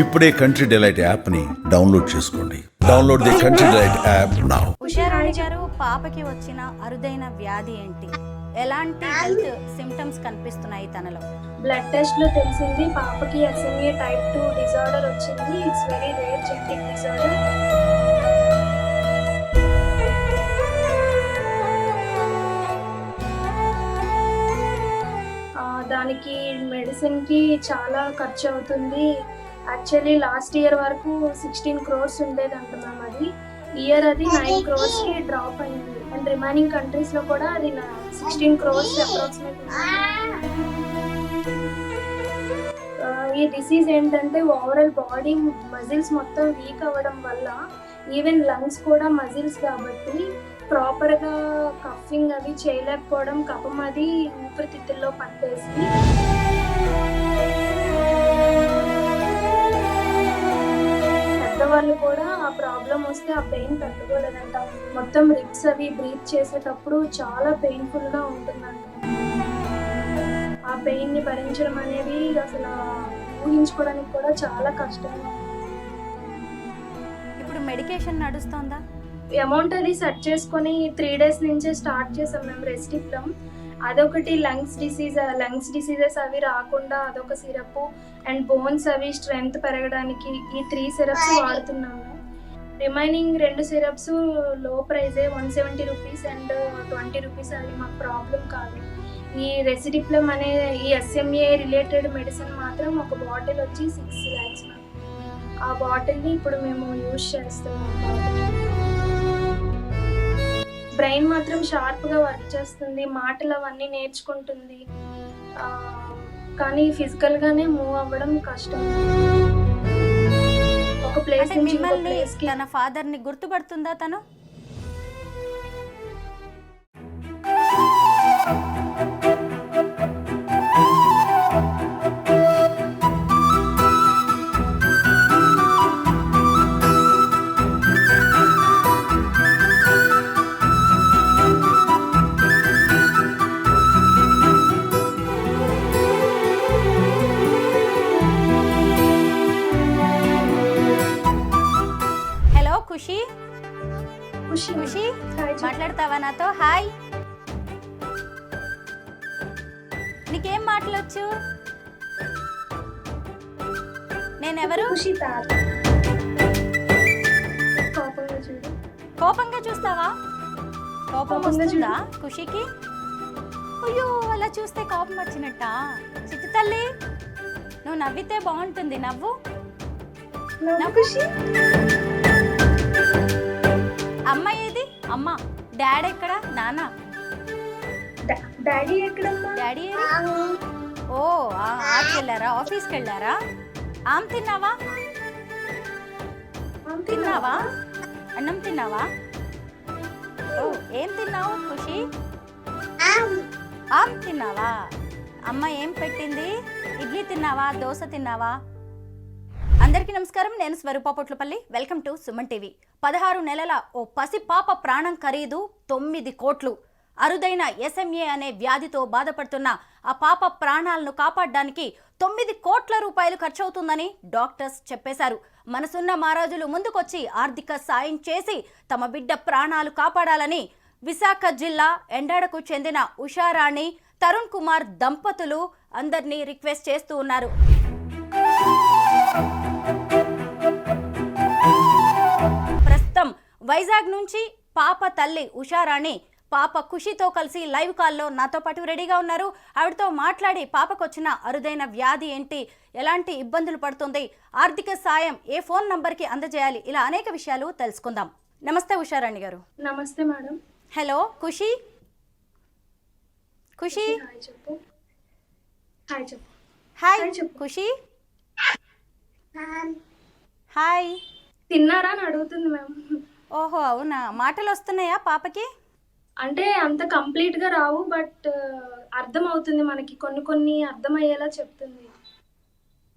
ఇప్పుడే country delight యాప్ని download చేసుకోండి. Download the country delight app now Usharani garu పాపకి వచ్చిన అరుదైన వ్యాధి ఏంటి? ఎలాంటి హెల్త్ సిమ్టమ్స్ కనిపిస్తున్నాయి తనలో? బ్లడ్ టెస్ట్లో తెలిసింది పాపకి ఎస్ఎంఏ టైప్ టూ డిజార్డర్ వచ్చింది. It's very rare genetic disorder దానికి మెడిసిన్కి చాలా ఖర్చు అవుతుంది. యాక్చువల్లీ లాస్ట్ ఇయర్ వరకు సిక్స్టీన్ క్రోర్స్ ఉండేది అంటున్నాం అది. ఇయర్ అది నైన్ క్రోర్స్కి డ్రాప్ అయింది. అండ్ రిమైనింగ్ కంట్రీస్లో కూడా అది సిక్స్టీన్ క్రోర్స్ అప్రాక్సిమేట్ ఈ డిసీజ్ ఏంటంటే ఓవరాల్ బాడీ మజిల్స్ మొత్తం వీక్ అవ్వడం వల్ల ఈవెన్ లంగ్స్ కూడా మజిల్స్ కాబట్టి ప్రాపర్గా కఫింగ్ అవి చేయలేకపోవడం కఫం అది ఊపిరితిత్తుల్లో పట్టేసి పెద్దవాళ్ళు కూడా ఆ ప్రాబ్లం వస్తే ఆ పెయిన్ తట్టుకోలేదంట. మొత్తం రిప్స్ అవి బ్రీత్ చేసేటప్పుడు చాలా పెయిన్ఫుల్గా ఉంటుందంట. ఆ పెయిన్ని భరించడం అనేది అసలు ఊహించుకోవడానికి కూడా చాలా కష్టంగా ఉంది. ఇప్పుడు మెడికేషన్ నడుస్తోందా? అమౌంట్ అది సెట్ చేసుకొని త్రీ డేస్ నుంచే స్టార్ట్ చేసాం. మేము రెస్టిప్లం అదొకటి లంగ్స్ డిసీజ్ లంగ్స్ డిసీజెస్ అవి రాకుండా అదొక సిరప్. అండ్ బోన్స్ అవి స్ట్రెంగ్త్ పెరగడానికి ఈ త్రీ సిరప్స్ వాడుతున్నాము. రిమైనింగ్ రెండు సిరప్స్లో ప్రైజే one seventy rupees and twenty rupees అది మాకు ప్రాబ్లం కాదు. ఈ రెసిడిప్లం అనే ఈ ఎస్ఎంఏ రిలేటెడ్ మెడిసిన్ మాత్రం ఒక బాటిల్ వచ్చి సిక్స్ ల్యాక్స్ ఆ బాటిల్ని ఇప్పుడు మేము యూజ్ చేస్తున్నాం బ్రెయిన్ మాత్రం షార్ప్గా వర్క్ చేస్తుంది మాటలు అవన్నీ నేర్చుకుంటుంది కానీ ఫిజికల్ గానే మూవ్ అవ్వడం కష్టం. ఒక ప్లేస్ మిమ్మల్ని తన ఫాదర్ని గుర్తుపడుతుందా తను? నాతో హాయ్. నీకేం మాటలొచ్చు? నేనెవరు? కోపంగా చూస్తావా? కోపం వస్తుందా ఖుషికి? అయ్యో అలా చూస్తే కోపం వచ్చినట్ట? చిట్టు తల్లి నువ్వు నవ్వితే బాగుంటుంది. నవ్వు. ఖుషి. అమ్మ ఏది? అమ్మ. డాడీ ఎక్కడ? నాన్న డా- డాడీ ఎక్కడమ్మా? డాడీ ఓ ఆ, ఆఫీస్కి వెళ్ళారా? ఆఫీస్కి వెళ్ళారా? ఆమ్ తిన్నావా? తిన్నావా? అన్నం తిన్నావా? ఓ ఏం తిన్నావు ఖుషి? ఆమ్ తిన్నావా? అమ్మ ఏం పెట్టింది? ఇడ్లీ తిన్నావా? దోశ తిన్నావా? అందరికీ నమస్కారం. నేను Swaroopa Potlapalli. Welcome to Suman TV. పదహారు నెలల ఓ పసి పాప ప్రాణం ఖరీదు తొమ్మిది కోట్లు. అరుదైన ఎస్ఎంఏ అనే వ్యాధితో బాధపడుతున్న ఆ పాప ప్రాణాలను కాపాడడానికి తొమ్మిది కోట్ల రూపాయలు ఖర్చవుతుందని డాక్టర్స్ చెప్పేశారు. మనసున్న మహారాజులు ముందుకొచ్చి ఆర్థిక సాయం చేసి తమ బిడ్డ ప్రాణాలు కాపాడాలని విశాఖ జిల్లా ఎండాడకు చెందిన ఉషారాణి తరుణ్ కుమార్ దంపతులు అందరినీ రిక్వెస్ట్ చేస్తూ ఉన్నారు. వైజాగ్ నుంచి పాప తల్లి ఉషారాణి పాప ఖుషితో కలిసి లైవ్ కాల్లో నాతో పాటు రెడీగా ఉన్నారు. ఆవిడతో మాట్లాడి పాపకు వచ్చిన అరుదైన వ్యాధి ఏంటి? ఎలాంటి ఇబ్బందులు పడుతుంది? ఆర్థిక సాయం ఏ ఫోన్ నంబర్కి అందజేయాలి? ఇలా అనేక విషయాలు తెలుసుకుందాం. నమస్తే ఉషారాణి గారు. నమస్తే madam. Hello Khushi? Khushi? Hi. Khushi? Hi. తిన్నారా అని అడుగుతుంది మ్యామ్ ఓహో అవునా? మాటలు వస్తున్నాయా పాపకి? అంటే అంత కంప్లీట్గా రావు బట్ అర్థం అవుతుంది మనకి. కొన్ని కొన్ని అర్థమయ్యేలా చెప్తుంది.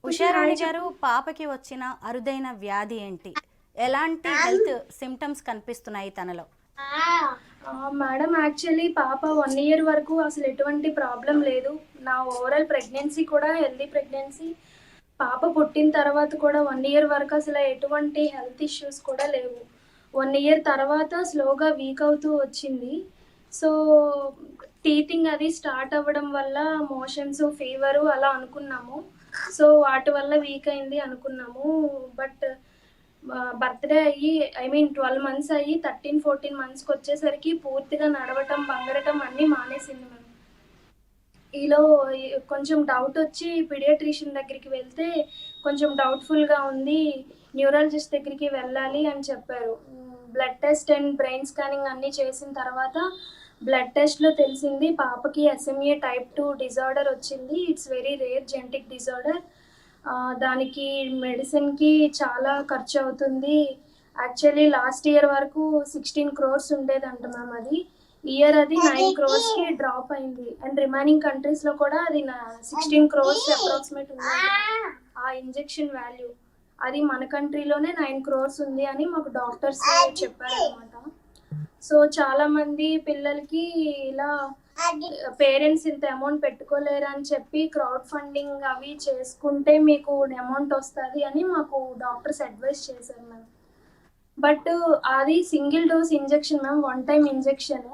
ఉషారాణి గారు పాపకి వచ్చిన అరుదైన వ్యాధి ఏంటి? ఎలాంటి హెల్త్ సిమ్టమ్స్ కనిపిస్తున్నాయి తనలో? ఆ, మేడం యాక్చువల్లీ పాప వన్ ఇయర్ వరకు అసలు ఎటువంటి ప్రాబ్లం లేదు. నా ఓవరాల్ ప్రెగ్నెన్సీ కూడా హెల్దీ ప్రెగ్నెన్సీ. పాప పుట్టిన తర్వాత కూడా వన్ ఇయర్ వరకు అసలు ఎటువంటి హెల్త్ ఇష్యూస్ కూడా లేవు. వన్ ఇయర్ తర్వాత స్లోగా వీక్ అవుతూ వచ్చింది. సో టీతింగ్ అది స్టార్ట్ అవ్వడం వల్ల మోషన్స్ ఫీవరు అలా అనుకున్నాము. సో వాటి వల్ల వీక్ అయింది అనుకున్నాము. బట్ బర్త్డే అయ్యి ఐ మీన్ ట్వెల్వ్ మంత్స్ అయ్యి థర్టీన్ ఫోర్టీన్ మంత్స్కి వచ్చేసరికి పూర్తిగా నడవటం బంగరటం అన్నీ మానేసింది మేము ఈలో కొంచెం డౌట్ వచ్చి పీడియాట్రిషియన్ దగ్గరికి వెళ్తే కొంచెం డౌట్ఫుల్గా ఉంది. న్యూరాలజిస్ట్ దగ్గరికి వెళ్ళాలి అని చెప్పారు. Blood test and brain scanning అన్నీ చేసిన తర్వాత బ్లడ్ టెస్ట్లో తెలిసింది పాపకి ఎస్ఎంఏ టైప్ టూ డిజార్డర్ వచ్చింది. It's very rare genetic disorder దానికి మెడిసిన్కి చాలా ఖర్చు అవుతుంది. యాక్చువల్లీ లాస్ట్ ఇయర్ వరకు సిక్స్టీన్ క్రోర్స్ ఉండేదంట మ్యామ్ అది. ఇయర్ అది నైన్ క్రోర్స్కి డ్రాప్ అయింది. అండ్ రిమైనింగ్ కంట్రీస్లో కూడా అది సిక్స్టీన్ క్రోర్స్ అప్రాక్సిమేట్ ఉంది ఆ ఇంజెక్షన్ వాల్యూ అది మన కంట్రీలోనే నైన్ క్రోర్స్ ఉంది అని మాకు డాక్టర్స్ చెప్పారు అనమాట సో చాలా మంది పిల్లలకి ఇలా పేరెంట్స్ ఇంత అమౌంట్ పెట్టుకోలేరు అని చెప్పి క్రౌడ్ ఫండింగ్ అవి చేసుకుంటే మీకు అమౌంట్ వస్తుంది అని మాకు డాక్టర్స్ అడ్వైస్ చేశారు మ్యామ్. బట్ అది single dose injection ma'am one time injection.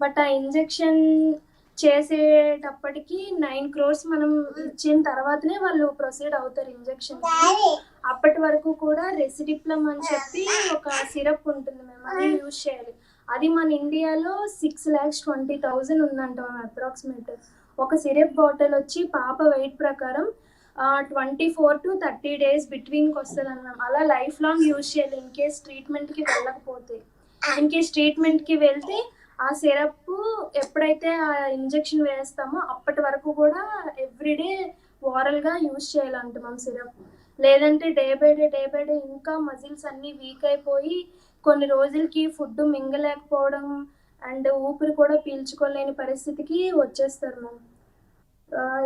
But ఆ ఇంజెక్షన్ చేసేటప్పటికి నైన్ క్రోర్స్ మనం ఇచ్చిన తర్వాతనే వాళ్ళు ప్రొసీడ్ అవుతారు ఇంజెక్షన్ అప్పటి వరకు కూడా రెసిడిప్లమ్ అని చెప్పి ఒక సిరప్ ఉంటుంది మేము అది యూజ్ చేయాలి. అది మన ఇండియాలో సిక్స్ ల్యాక్స్ ట్వంటీ థౌజండ్ ఉందంట అప్రాక్సిమేట్ ఒక సిరప్ బాటిల్ వచ్చి పాప వెయిట్ ప్రకారం twenty four to thirty days బిట్వీన్కి వస్తుంది అన్నాం అలా లైఫ్ లాంగ్ యూజ్ చేయాలి ఇన్ కేస్ ట్రీట్మెంట్కి వెళ్ళకపోతే. ఇన్ కేస్ ట్రీట్మెంట్కి వెళ్తే ఆ సిరప్ ఎప్పుడైతే ఆ ఇంజెక్షన్ వేస్తామో అప్పటి వరకు కూడా ఎవ్రీడే ఓరల్గా యూజ్ చేయాలంట మనం సిరప్. లేదంటే day by day day by day ఇంకా మజిల్స్ అన్నీ వీక్ అయిపోయి కొన్ని రోజులకి ఫుడ్ మింగలేకపోవడం అండ్ ఊపిరి కూడా పీల్చుకోలేని పరిస్థితికి వచ్చేస్తారు మ్యామ్.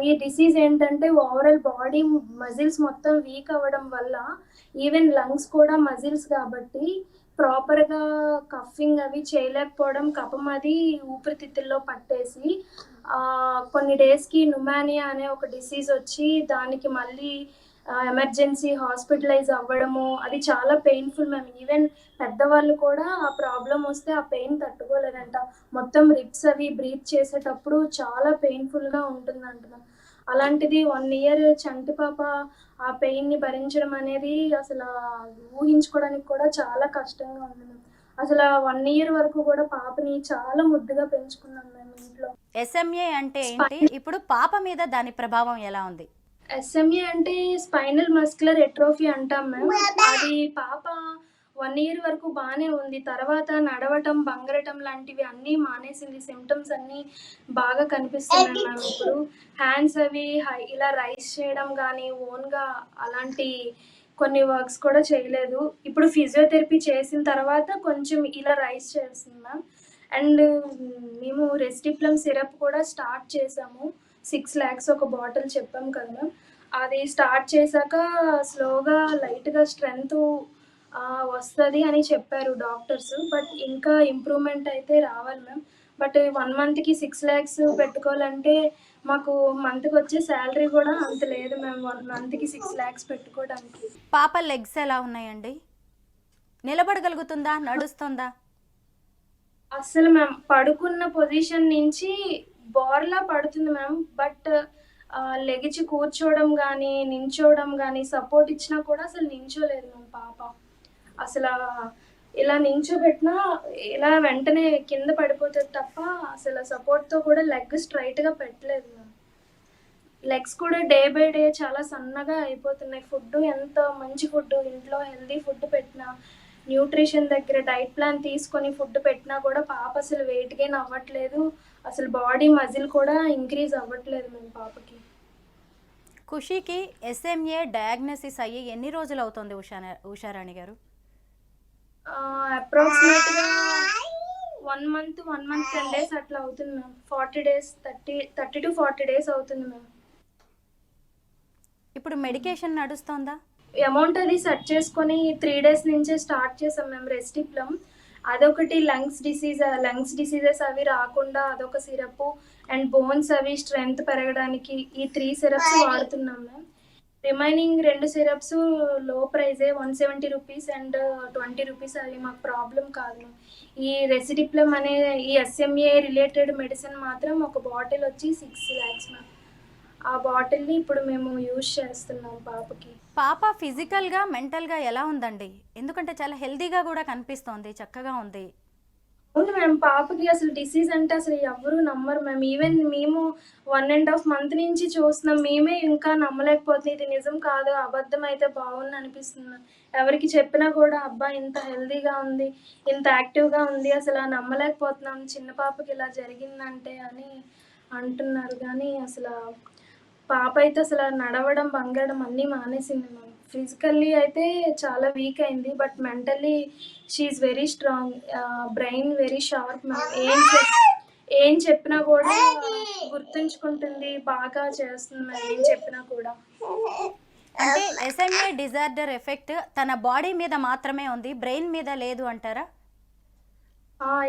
ఈ డిసీజ్ ఏంటంటే ఓవరాల్ బాడీ మజిల్స్ మొత్తం వీక్ అవ్వడం వల్ల ఈవెన్ లంగ్స్ కూడా మజిల్స్ కాబట్టి ప్రాపర్గా కఫింగ్ అవి చేయలేకపోవడం కఫం అది ఊపిరితిత్తుల్లో పట్టేసి ఆ, కొన్ని డేస్కి నుమానియా అనే ఒక డిసీజ్ వచ్చి దానికి మళ్ళీ ఎమర్జెన్సీ హాస్పిటలైజ్ అవ్వడము అది చాలా పెయిన్ఫుల్ మ్యామ్ ఈవెన్ పెద్దవాళ్ళు కూడా ఆ ప్రాబ్లం వస్తే ఆ పెయిన్ తట్టుకోలేదంట. మొత్తం రిప్స్ అవి బ్రీత్ చేసేటప్పుడు చాలా పెయిన్ఫుల్గా ఉంటుందంట అంటున్నాం అలాంటిది వన్ ఇయర్ చంటి పాప ఆ పెయిన్ని భరించడం అనేది అసలు ఊహించుకోవడానికి కూడా చాలా కష్టంగా ఉంది అసలు వన్ ఇయర్ వరకు కూడా పాపని చాలా ముద్దుగా పెంచుకున్నాం మేము ఇంట్లో. ఎస్ఎంఏ అంటే ఏంటి? ఇప్పుడు పాప మీద దాని ప్రభావం ఎలా ఉంది? ఎస్ఎంఏ అంటే స్పైనల్ మస్కులర్ ఎట్రోఫీ అంటాం మేము అది పాప వన్ ఇయర్ వరకు బాగానే ఉంది. తర్వాత నడవటం బంగరటం లాంటివి అన్నీ మానేసింది. సిమ్టమ్స్ అన్నీ బాగా కనిపిస్తున్నాయి మ్యామ్ ఇప్పుడు. హ్యాండ్స్ అవి హై- ఇలా రైస్ చేయడం కానీ ఓన్గా అలాంటి కొన్ని వర్క్స్ కూడా చేయలేదు. ఇప్పుడు ఫిజియోథెరపీ చేసిన తర్వాత కొంచెం ఇలా రైస్ చేస్తుంది మ్యామ్. అండ్ మేము రెస్టిప్లమ్ సిరప్ కూడా స్టార్ట్ చేసాము. సిక్స్ ల్యాక్స్ ఒక బాటిల్ చెప్పాం కదా అది స్టార్ట్ చేశాక స్లోగా లైట్గా స్ట్రెంగ్త్ వస్తుంది అని చెప్పారు డాక్టర్స్ బట్ ఇంకా ఇంప్రూవ్మెంట్ అయితే రావాలి మ్యామ్. బట్ వన్ మంత్కి సిక్స్ ల్యాక్స్ పెట్టుకోవాలంటే మాకు మంత్కి వచ్చే శాలరీ కూడా అంత లేదు మ్యామ్ వన్ మంత్కి సిక్స్ ల్యాక్స్ పెట్టుకోవడానికి. పాప లెగ్స్ ఎలా ఉన్నాయండి? నిలబడగలుగుతుందా? నడుస్తుందా? అసలు మ్యామ్ పడుకున్న పొజిషన్ నుంచి బోర్లా పడుతుంది మ్యామ్ బట్ లెగిచి కూర్చోవడం కానీ నించోవడం కానీ సపోర్ట్ ఇచ్చినా కూడా అసలు నించోలేదు మ్యామ్ పాప. అసలు ఇలా నించోబెట్టినా ఇలా వెంటనే కింద పడిపోతుంది తప్ప అసలు సపోర్ట్తో కూడా లెగ్ స్ట్రైట్గా పెట్టలేదు లెగ్స్ కూడా డే బై డే చాలా సన్నగా అయిపోతున్నాయి. ఫుడ్ ఎంత మంచి ఫుడ్ ఇంట్లో హెల్దీ ఫుడ్ పెట్టినా న్యూట్రిషన్ దగ్గర డైట్ ప్లాన్ తీసుకొని ఫుడ్ పెట్టినా కూడా పాప అసలు వెయిట్ గెయిన్ అవ్వట్లేదు. అసలు బాడీ మజిల్ కూడా ఇంక్రీజ్ అవ్వట్లేదు మేము పాపకి. ఖుషీకి ఎస్ఎంఏ డయాగ్నోసిస్ అయ్యి ఎన్ని రోజులు అవుతుంది ఉషా ఉషారాణి గారు? అప్రాక్సిమేట్గా one month one month ten days అట్లా అవుతుంది ma'am forty days thirty thirty to forty days అవుతుంది మ్యామ్ ఇప్పుడు మెడికేషన్ నడుస్తోందా? అమౌంట్ అది సెట్ చేసుకొని త్రీ డేస్ నుంచే స్టార్ట్ చేసాం మేము రెస్టిప్లం అదొకటి లంగ్స్ డిసీజ్ లంగ్స్ డిసీజెస్ అవి రాకుండా అదొక సిరప్ అండ్ బోన్స్ అవి స్ట్రెంగ్త్ పెరగడానికి ఈ త్రీ సిరప్స్ వాడుతున్నాం మ్యామ్ రిమైనింగ్ రెండు సిరప్స్లో ప్రైజే one seventy rupees and twenty rupees అవి మాకు ప్రాబ్లం కాదు. ఈ రెసిడిప్లమ్ అనే ఈ ఎస్ఎంఏ రిలేటెడ్ మెడిసిన్ మాత్రం ఒక బాటిల్ వచ్చి సిక్స్ ల్యాక్స్ మ్యామ్. ఆ బాటిల్ని ఇప్పుడు మేము యూజ్ చేస్తున్నాం పాపకి. పాప ఫిజికల్గా మెంటల్గా ఎలా ఉందండి? ఎందుకంటే చాలా హెల్దీగా కూడా కనిపిస్తోంది చక్కగా ఉంది. అవును మ్యామ్ పాపకి అసలు డిసీజ్ అంటే అసలు ఎవరు నమ్మరు మ్యామ్ ఈవెన్ మేము వన్ అండ్ హాఫ్ మంత్ నుంచి చూస్తున్నాం. మేమే ఇంకా నమ్మలేకపోతుంది ఇది నిజం కాదు అబద్ధం అయితే బాగుంది అనిపిస్తుంది ఎవరికి చెప్పినా కూడా అబ్బా ఇంత హెల్దీగా ఉంది ఇంత యాక్టివ్గా ఉంది అసలు నమ్మలేకపోతున్నాం. చిన్న పాపకి ఇలా జరిగిందంటే అని అంటున్నారు. కానీ అసలు పాప అయితే అసలు నడవడం బంగడం అన్నీ మానేసింది మ్యామ్ ఫిజికల్లీ అయితే చాలా వీక్ అయింది but mentally she very strong brain very sharp ma'am ఏం ఏం చెప్పినా కూడా గుర్తుంచుకుంటుంది బాగా చేస్తుంది మ్యామ్ ఏం చెప్పినా కూడా. అంటే ఎస్ఎంఏ డిజార్డర్ ఎఫెక్ట్ తన బాడీ మీద మాత్రమే ఉంది బ్రెయిన్ మీద లేదు అంటారా?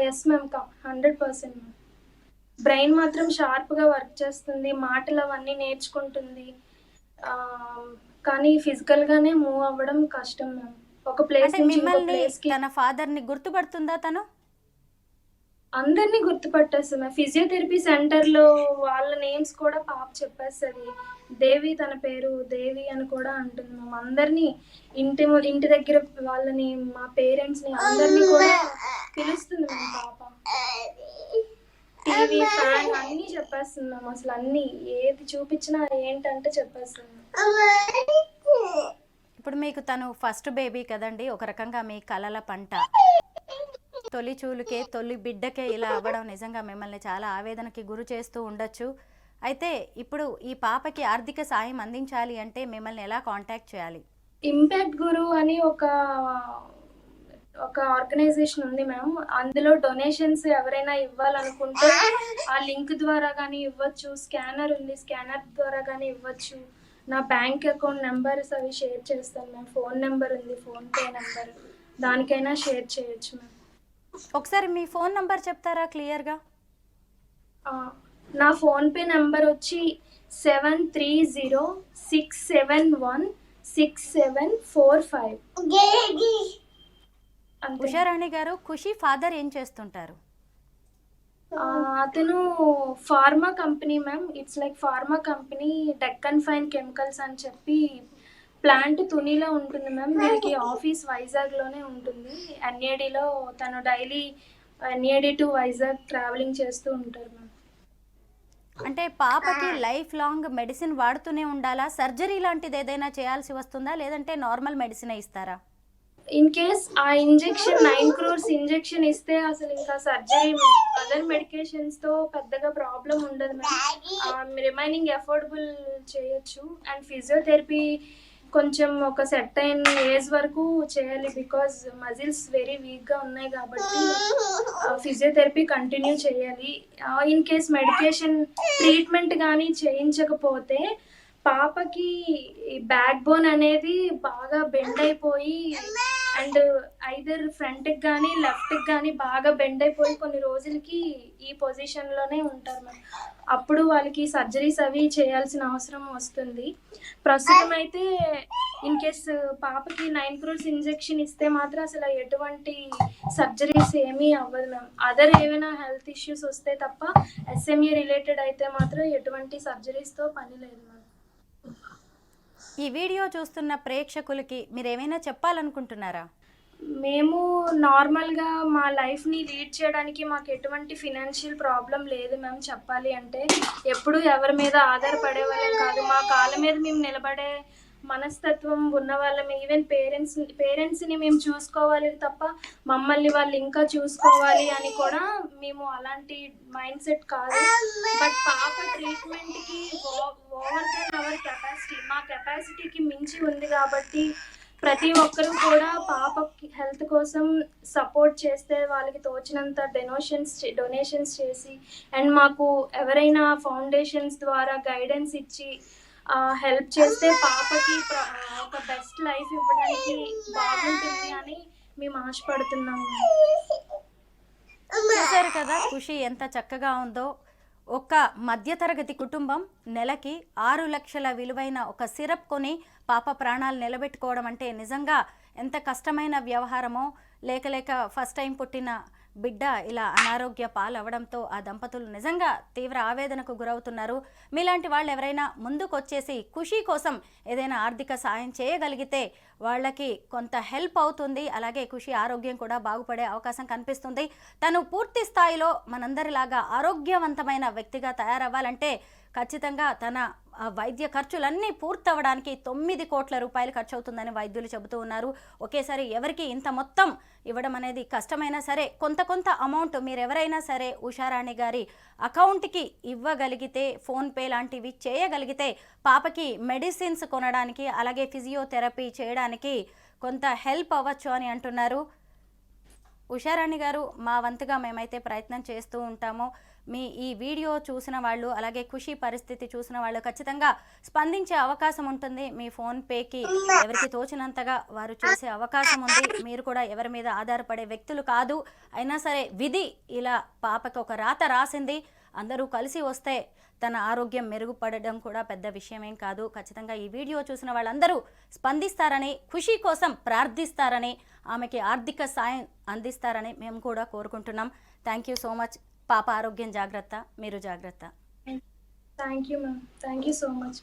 Yes ma'am hundred percent ma'am brain మాత్రం షార్ప్గా వర్క్ చేస్తుంది మాటలు అవన్నీ నేర్చుకుంటుంది. కానీ ఫిజికల్గానే మూవ్ అవ్వడం కష్టం మ్యామ్ ఒక ప్లేస్ అంటే మిమ్మల్ని తన ఫాదర్ని గుర్తుపడుతుందా తను? అందరినీ గుర్తుపట్టేస్తుంది. ఫిజియోథెరపీ సెంటర్లో వాళ్ళ నేమ్స్ కూడా పాప చెప్పేస్తుంది. దేవి తన పేరు దేవి అని కూడా అంటుంది. మ్యామ్ అందరినీ ఇంటి ఇంటి దగ్గర వాళ్ళని మా పేరెంట్స్ని అందరినీ కూడా పిలుస్తుంది మ్యామ్ పాప. టీవీ ఫ్యాన్ అన్నీ చెప్పేస్తుంది అసలు అన్నీ. ఏది చూపించినా ఏంటంటే చెప్పేస్తుంది. ఇప్పుడు మీకు తను ఫస్ట్ బేబీ కదండి ఒక రకంగా మీ కలల పంట. తొలి చూలుకే తొలి బిడ్డకే ఇలా అవ్వడం నిజంగా మిమ్మల్ని చాలా ఆవేదనకి గురి చేస్తూ ఉండొచ్చు. అయితే ఇప్పుడు ఈ పాపకి ఆర్థిక సాయం అందించాలి అంటే మిమ్మల్ని ఎలా కాంటాక్ట్ చేయాలి? ఇంపాక్ట్ గురు అని ఒక ఒక ఆర్గనైజేషన్ ఉంది మ్యామ్ అందులో డొనేషన్స్ ఎవరైనా ఇవ్వాలనుకుంటే ఆ లింక్ ద్వారా కానీ ఇవ్వచ్చు స్కానర్ ఉంది స్కానర్ ద్వారా కానీ ఇవ్వచ్చు. నా బ్యాంక్ అకౌంట్ నెంబర్స్ అవి షేర్ చేస్తాను మ్యామ్. ఫోన్ నెంబర్ ఉంది ఫోన్పే నెంబర్. దానికైనా షేర్ చేయొచ్చు మ్యామ్. ఒకసారి మీ ఫోన్ నంబర్ చెప్తారా క్లియర్గా? ఆ, నా ఫోన్పే నెంబర్ వచ్చి seven three zero six seven one six seven four five. అంతే. ఉషారాణి గారు ఖుషి ఫాదర్ ఏం చేస్తుంటారు? అతను pharma company ma'am. It's like pharma company Deccan fine chemicals అని చెప్పి ప్లాంట్ తునిలో ఉంటుంది మ్యామ్. వీరికి ఆఫీస్ వైజాగ్లోనే ఉంటుంది. ఎన్ఏడిలో తను daily NAD to Vizag travelling చేస్తూ ఉంటారు మ్యామ్. అంటే పాపకి లైఫ్ లాంగ్ మెడిసిన్ వాడుతూనే ఉండాలా? సర్జరీ లాంటిది ఏదైనా చేయాల్సి వస్తుందా? లేదంటే నార్మల్ మెడిసిన్ ఇస్తారా? ఇన్ కేస్ ఆ ఇంజెక్షన్ నైన్ క్రోర్స్ ఇంజెక్షన్ ఇస్తే అసలు ఇంకా సర్జరీ అదర్ మెడికేషన్స్తో పెద్దగా ప్రాబ్లం ఉండదు మ్యామ్ రిమైనింగ్ అఫోర్డబుల్ చేయొచ్చు. అండ్ ఫిజియోథెరపీ కొంచెం ఒక సెట్ అయిన ఏజ్ వరకు చేయాలి బికాజ్ మజిల్స్ వెరీ వీక్గా ఉన్నాయి కాబట్టి ఫిజియోథెరపీ కంటిన్యూ చేయాలి. ఇన్ కేస్ మెడికేషన్ ట్రీట్మెంట్ కానీ చేయించకపోతే పాపకి ఈ బ్యాక్ బోన్ అనేది బాగా బెండ్ అయిపోయి అండ్ ఐదర్ ఫ్రంట్కి కానీ లెఫ్ట్కి కానీ బాగా బెండ్ అయిపోయి కొన్ని రోజులకి ఈ పొజిషన్లోనే ఉంటారు మరి అప్పుడు వాళ్ళకి సర్జరీస్ అవి చేయాల్సిన అవసరం వస్తుంది. ప్రస్తుతం అయితే ఇన్ కేస్ పాపకి నైన్ క్రోర్స్ ఇంజెక్షన్ ఇస్తే మాత్రం అసలు ఎటువంటి సర్జరీస్ ఏమీ అవ్వదు మ్యామ్. అదర్ ఏమైనా హెల్త్ ఇష్యూస్ వస్తే తప్ప ఎస్ఎంఏ రిలేటెడ్ అయితే మాత్రం ఎటువంటి సర్జరీస్తో పని లేదు మ్యామ్. ఈ వీడియో చూస్తున్న ప్రేక్షకులకి మీరు ఏమైనా చెప్పాలనుకుంటున్నారా? మేము నార్మల్గా మా లైఫ్ని లీడ్ చేయడానికి మాకు ఎటువంటి ఫినాన్షియల్ ప్రాబ్లం లేదు మేము చెప్పాలి అంటే. ఎప్పుడు ఎవరి మీద ఆధారపడే వాళ్ళం కాదు. మా కాళ్ళ మీద మేము నిలబడే మనస్తత్వం ఉన్న వాళ్ళం ఈవెన్ పేరెంట్స్ పేరెంట్స్ని మేము చూసుకోవాలి తప్ప మమ్మల్ని వాళ్ళు ఇంకా చూసుకోవాలి అని కూడా మేము అలాంటి మైండ్ సెట్ కాదు. బట్ పాప ట్రీట్మెంట్కి ఓవర్ దెన్ అవర్ కెపాసిటీ మా కెపాసిటీకి మించి ఉంది కాబట్టి ప్రతి ఒక్కరూ కూడా పాప హెల్త్ కోసం సపోర్ట్ చేస్తే వాళ్ళకి తోచినంత డొనేషన్స్ డొనేషన్స్ చేసి అండ్ మాకు ఎవరైనా ఫౌండేషన్స్ ద్వారా గైడెన్స్ ఇచ్చి హెల్ప్ చేస్తే పాపకి ఒక బెస్ట్ లైఫ్ ఇవ్వడానికి బాగుంటుంది అని మేము ఆశపడుతున్నాము. చూశారు కదా ఖుషి ఎంత చక్కగా ఉందో. ఒక మధ్యతరగతి కుటుంబం నెలకి ఆరు లక్షల విలువైన ఒక సిరప్ కొని పాప ప్రాణాలు నిలబెట్టుకోవడం అంటే నిజంగా ఎంత కష్టమైన వ్యవహారమో. లేక లేక ఫస్ట్ టైం పుట్టిన బిడ్డ ఇలా అనారోగ్య పాలవడంతో ఆ దంపతులు నిజంగా తీవ్ర ఆవేదనకు గురవుతున్నారు. మీలాంటి వాళ్ళు ఎవరైనా ముందుకొచ్చేసి ఖుషి కోసం ఏదైనా ఆర్థిక సాయం చేయగలిగితే వాళ్ళకి కొంత హెల్ప్ అవుతుంది. అలాగే ఖుషి ఆరోగ్యం కూడా బాగుపడే అవకాశం కనిపిస్తుంది. తను పూర్తి స్థాయిలో మనందరిలాగా ఆరోగ్యవంతమైన వ్యక్తిగా తయారవ్వాలంటే ఖచ్చితంగా తన వైద్య ఖర్చులన్నీ పూర్తవడానికి తొమ్మిది కోట్ల రూపాయలు ఖర్చు అవుతుందని వైద్యులు చెబుతూ ఉన్నారు. ఒకేసారి ఎవరికి ఇంత మొత్తం ఇవ్వడం అనేది కష్టమైనా సరే కొంత కొంత అమౌంట్ మీరు ఎవరైనా సరే ఉషారాణి గారి అకౌంట్కి ఇవ్వగలిగితే ఫోన్పే లాంటివి చేయగలిగితే పాపకి మెడిసిన్స్ కొనడానికి అలాగే ఫిజియోథెరపీ చేయడానికి కొంత హెల్ప్ అవ్వచ్చు అని అంటున్నారు. ఉషారాణి గారు మా వంతుగా మేమైతే ప్రయత్నం చేస్తూ ఉంటాము. మీ ఈ వీడియో చూసిన వాళ్ళు అలాగే ఖుషి పరిస్థితి చూసిన వాళ్ళు ఖచ్చితంగా స్పందించే అవకాశం ఉంటుంది. మీ ఫోన్ పేకి ఎవరికి తోచినంతగా వారు చేసే అవకాశం ఉంది. మీరు కూడా ఎవరి మీద ఆధారపడే వ్యక్తులు కాదు. అయినా సరే విధి ఇలా పాపకి ఒక రాత రాసింది. అందరూ కలిసి వస్తే తన ఆరోగ్యం మెరుగుపడడం కూడా పెద్ద విషయమేం కాదు. ఖచ్చితంగా ఈ వీడియో చూసిన వాళ్ళందరూ స్పందిస్తారని ఖుషి కోసం ప్రార్థిస్తారని ఆమెకి ఆర్థిక సాయం అందిస్తారని మేము కూడా కోరుకుంటున్నాం. Thank you so much. పాప ఆరోగ్యం జాగ్రత్త మీరు జాగ్రత్త. Thank you ma'am thank you so much